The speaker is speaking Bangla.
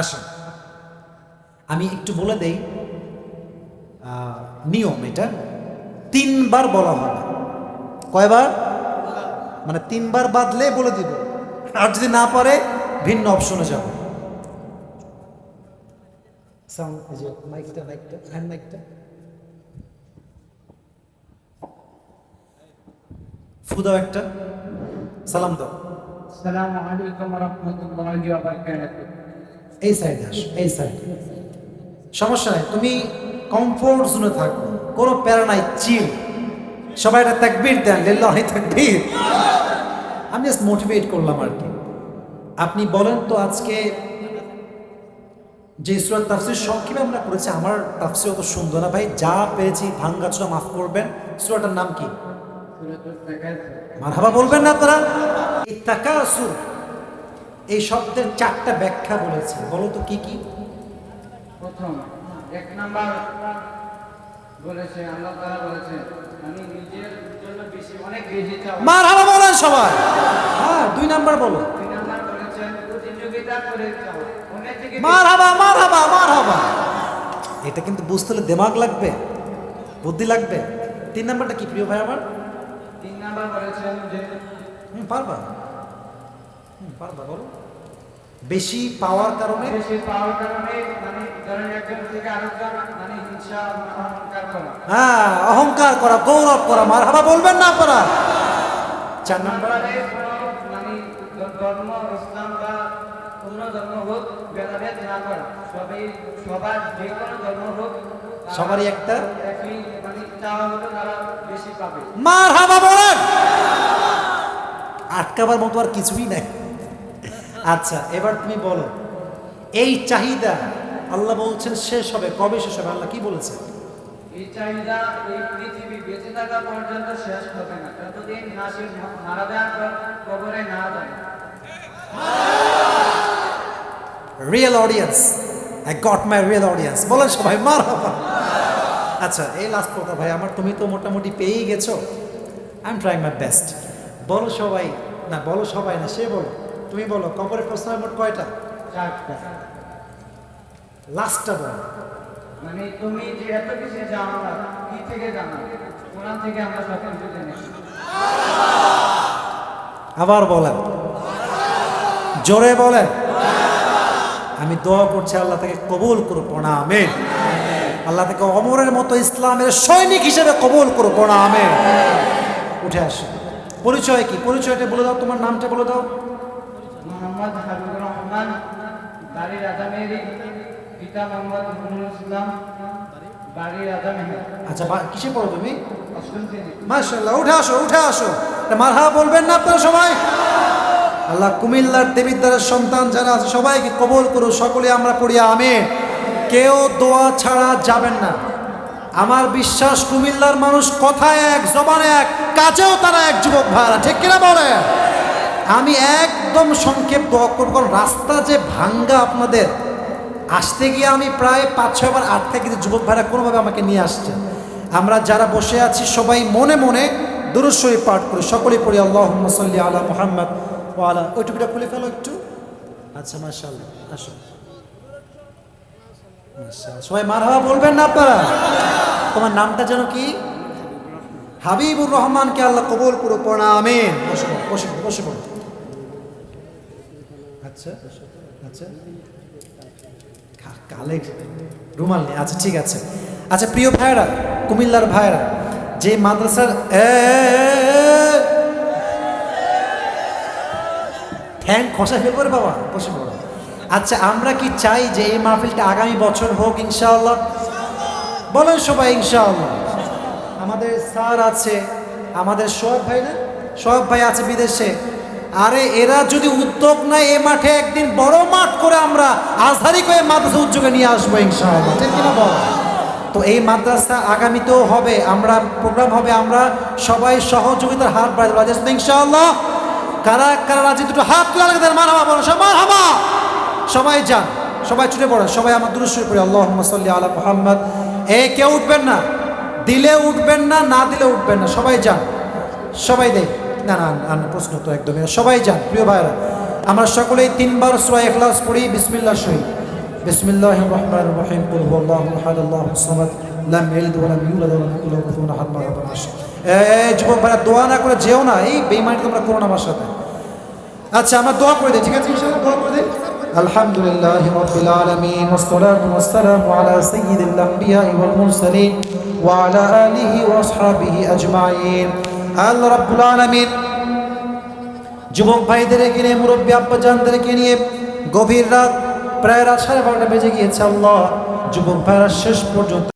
আসেন। আমি একটু বলে দেই নিয়ম এটা। তিনবার বলা হবে কয়বার? মানে তিনবার বাদলে বলে দিব। আর যদি না পারে, ভিন্ন অপশনে যাব। মাইকটা মাইকটা হ্যান্ড মাইকটা ফুদাও একটা। সালাম দাও। সালাম আলাইকুম রহমতুল্লাহ এই সাইডে আসো এই সাইডে সমস্যা নাই তুমি কমফোর্ট জোনে থাকো কোনো প্যারা নাই চিল সবাই একটা ত্যাগবির দেন লিল্লাহ ত্যাগবির আমি জাস্ট মোটিভেট করলাম আর কি। আপনি বলেন তো আজকে যে ইসরাত তাফসির সংক্ষেপে আমরা করেছি আমার তাফসির অত সুন্দর না। ভাই যা পেয়েছি ভাঙ্গা ছোটা মাফ করবেন। সুরাটার নাম কি? মারহাবা বলবেন না আপনারা? তাকাসুর। এই শব্দের চারটা ব্যাখ্যা বলেছে। বলো তো কি কি? প্রথম এক নাম্বার বলেছে আল্লাহ তারা বলেছে আমি নিজের জন্য বেশি অনেক বেশি চাও মার হাবা বলেন সবাই। হ্যাঁ দুই নাম্বার বলো। দুই নাম্বার বলেছেন প্রতিযোগিতা করে চাও। অনেক থেকে মার হাবা মার হাবা মার হাবা এটা কিন্তু বুঝতে হলে দেমাগ লাগবে বুদ্ধি লাগবে। তিন নাম্বারটা কি প্রিয় ভাই আমার? তিন নাম্বার বলেছেন যে হুম পারবা। পারবা বলো। বেশি পাওয়ার কারণে? বেশি পাওয়ার কারণে মানে ধরেন একজন থেকে আরেকজন মানে হিংসা অহংকার করা। হ্যাঁ অহংকার করা গৌরব করা মার হাবা বলবেন না আপনারা? চার নাম্বার। মানে ধর্ম ইসলাম বা অন্য ধর্ম হোক ভেদাভেদ না করা সবাই সবার যে কোনো ধর্ম হোক সবারই একটা? মানে চাওয়া হলে তারা বেশি পাবে। মার হাবা বলেন! আটকাবার মতো আর কিছুই নাই। আচ্ছা এবার তুমি বলো এই চাহিদা আল্লাহ বলছেন শেষ হবে কবে শেষ হবে? আল্লাহ কি বলেছে এই চাহিদা এই পৃথিবী বেঁচে থাকা পর্যন্ত শেষ হবে না। যতদিন না মারা যাওয়ার কবরে না। যায় real audience I got my real audience বলেন সবাই মার আচ্ছা এই লাস্ট কথা ভাই আমার তুমি তো মোটামুটি পেয়েই গেছো। I am trying my best বলো সবাই না বলো সবাই না সে বলো। তুমি বলো কবরের প্রশ্ন মোট কয়টা? চারটা। লাস্টটা বলো। মানে তুমি যে এত কিছু জানো না কি থেকে জানো কোরআন থেকে আমরা সব কিছু জেনেছি আবার বলেন। জোরে বলেন। আমি দোয়া করছি আল্লাহ তাকে কবুল করুক আমেন। আল্লাহ তাকে অমরের মতো ইসলামের সৈনিক হিসেবে কবুল করুক আমেন। উঠে আসো। পরিচয় কি? পরিচয়টা বলে দাও তোমার নামটা বলে দাও মোহাম্মদ হাবিবুর রহমান বাড়ি রাজামেরি পিতা মোহাম্মদ নুরুল ইসলাম বাড়ি রাজামেরি। আচ্ছা কিসে পড়ো তুমি? মাশাল্লাহ উঠে আসো উঠে আসো। মারহা বলবেন না আপনারা সবাই? আল্লাহ কুমিল্লার দেবিদ্বারের সন্তান যারা আছে সবাইকে কবল করো সকলে আমরা পড়ি আমেন। কেউ দোয়া ছাড়া যাবেন না। আমার বিশ্বাস কুমিল্লার মানুষ কথায় এক জবানে এক কাজেও তারা এক যুবক ভাইরা ঠিক কিনা বলে আমি একদম সংক্ষেপ দোয়া রাস্তা যে ভাঙ্গা আপনাদের, আসতে গিয়ে আমি প্রায় পাঁচ ছয়বার আটকে কিন্তু যুবক ভাইরা কোনোভাবে আমাকে নিয়ে আসছে। আমরা যারা বসে আছি, সবাই মনে মনে দুরুশ্বরী পাঠ করি। সকলেই পড়ি আল্লাহ সাল্লি আলা মোহাম্মদ ও আলা ওই টুপিটা খুলে ফেলো একটু। আচ্ছা মাশাল্লাহ আসো। সবাই মারহাবা বলবেন না আপনারা? তোমার নামটা যেন কি? হাবিবুর রহমানকে আল্লাহ কবুল করো পড়া বসে বসে বসে পড়ো। আচ্ছা আচ্ছা কা- কালে রুমাল নেই আচ্ছা ঠিক আছে। আচ্ছা প্রিয় ভাইরা কুমিল্লার ভাইরা যে মাদ্রাসার ঠ্যাং খসা ফেলব রে বাবা বসে পড়ো আচ্ছা আমরা কি চাই যে এই মাহফিলটা আগামী বছর হোক, ইনশাআল্লাহ? বলেন সবাই, ইনশাআল্লাহ। আমাদের স্যার আছে, আমাদের সোহাব ভাই না? সোহাব ভাই আছে বিদেশে। আরে এরা যদি উদ্যোগ নেয় এ মাঠে একদিন বড় মাঠ করে আমরা আজহারি করে মাদ্রাসা উদ্যোগে নিয়ে আসব ইনশাআল্লাহ। বল? তো এই মাদ্রাসা আগামীতেও হবে, আমরা প্রোগ্রাম হবে, আমরা সবাই সহযোগিতার হাত বাড়াতে রাজি আছেন তো ইনশাআল্লাহ। কারা কারা রাজি? দুটো হাত তুলে আলাদা মার হাবা বলো, সবাই হাবা সবাই যান, সবাই ছুটে পড়েন সবাই আমার দূরস্বরী পড়ে আল্লাহ সাল্লি আলা মোহাম্মদ। এ, কেউ উঠবেন না, দিলে উঠবেন না না দিলে উঠবেন না, সবাই যান, সবাই দেয় না না প্রশ্ন তো একদমই সবাই যান, প্রিয় ভাইরা আমরা সকলেই তিনবার সোয়া এখলাস পড়ি বিসমিল্লা শহীদ বিসমিল্লাহির রহমানির রহিম। কুল হুয়াল্লাহু আহাদ আল্লাহুস সামাদ, লাম ইয়ালিদ ওয়া লাম ইউলাদ ওয়া লাম ইয়াকুল লাহু কুফুওয়ান আহাদ বিশ। এই যুবক ভাইরা, দোয়া না করে যেও না, এই বেঈমানি তোমরা করো না আমার সাথে। আচ্ছা আমরা দোয়া করে দিই, ঠিক আছে ইনশাআল্লাহ? দোয়া করে দিই। আলামিন, ওয়াসসালাতু ওয়াসসালামু আলা সাইয়্যিদিল আমবিয়াই ওয়াল মুরসালিন, ওয়া আলা আলিহি ওয়া আসহাবিহি আজমাইন। আল্লাহ যুবক ভাইদের নিয়ে, মুরব্বী আব্বাজানদেরকে নিয়ে গভীর রাত প্রায় রাত সাড়ে বারোটা বেজে গিয়েছে। আল্লাহ যুবক ভাইরা শেষ পর্যন্ত